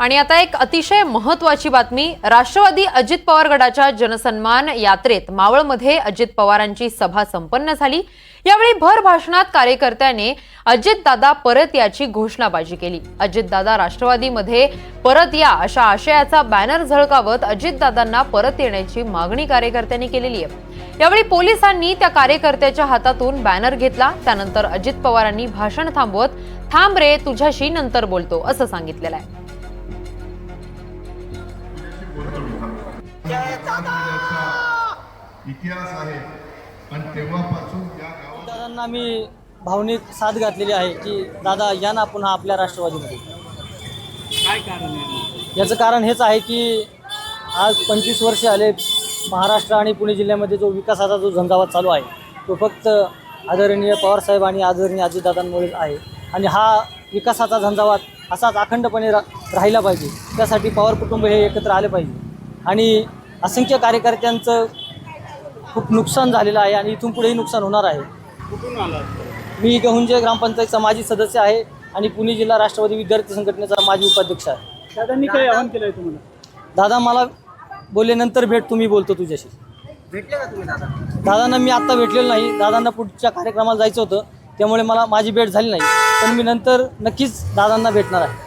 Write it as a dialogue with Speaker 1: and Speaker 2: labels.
Speaker 1: आणि आता एक अतिशय महत्वाची बातमी राष्ट्रवादी अजित पवार गडाच्या जनसन्मान यात्रेत मावळमध्ये अजित पवारांची सभा संपन्न झाली. यावेळी भर भाषणात कार्यकर्त्याने अजितदादा परत याची घोषणाबाजी केली. अजितदादा राष्ट्रवादीमध्ये परत या अशा आशयाचा बॅनर झळकावत अजितदादांना परत येण्याची मागणी कार्यकर्त्यांनी केलेली आहे. यावेळी पोलिसांनी त्या कार्यकर्त्याच्या हातातून बॅनर घेतला. त्यानंतर अजित पवारांनी भाषण थांबवत थांब रे तुझ्याशी नंतर बोलतो असं सांगितलेलं आहे.
Speaker 2: इतिहास आहे. आणि तेव्हापासून या गावात
Speaker 3: दादांना मी भावनिक साथ घातलेली आहे की दादा या ना पुन्हा आपल्या राष्ट्रवादीमध्ये.
Speaker 4: काय कारण आहे?
Speaker 3: याचं कारण हेच आहे की आज पंचवीस वर्षे आले महाराष्ट्र आणि पुणे जिल्ह्यामध्ये जो विकासाचा जो झंझावात चालू आहे तो फक्त आदरणीय पवारसाहेब आणि आदरणीय अजितदादांमुळे आहे. आणि हा विकासाचा झंझावात असाच अखंडपणे रा राहिला पाहिजे. त्यासाठी पवार कुटुंब हे एकत्र आले पाहिजे. आणि असंख्य कार्यकर्त्यांचं खूप नुकसान झालेलं आहे आणि इथून पुढेही नुकसान होणार आहे.
Speaker 4: कुठून आला?
Speaker 3: मी गहुंजे ग्रामपंचायतचा माजी सदस्य आहे आणि पुणे जिल्हा राष्ट्रवादी विद्यार्थी संघटनेचा माजी उपाध्यक्ष आहे.
Speaker 4: दादांनी काही आवाहन केलंय तुम्हाला?
Speaker 3: दादा मला बोलले नंतर भेट तुम्ही बोलतो तुझ्याशी.
Speaker 4: भेटले का तुम्ही दादा?
Speaker 3: दादांना मी आत्ता भेटलेलो नाही. दादांना पुढच्या कार्यक्रमाला जायचं होतं. त्यामुळे मला माझी भेट झाली नाही. पण मी नंतर नक्कीच दादांना भेटणार आहे.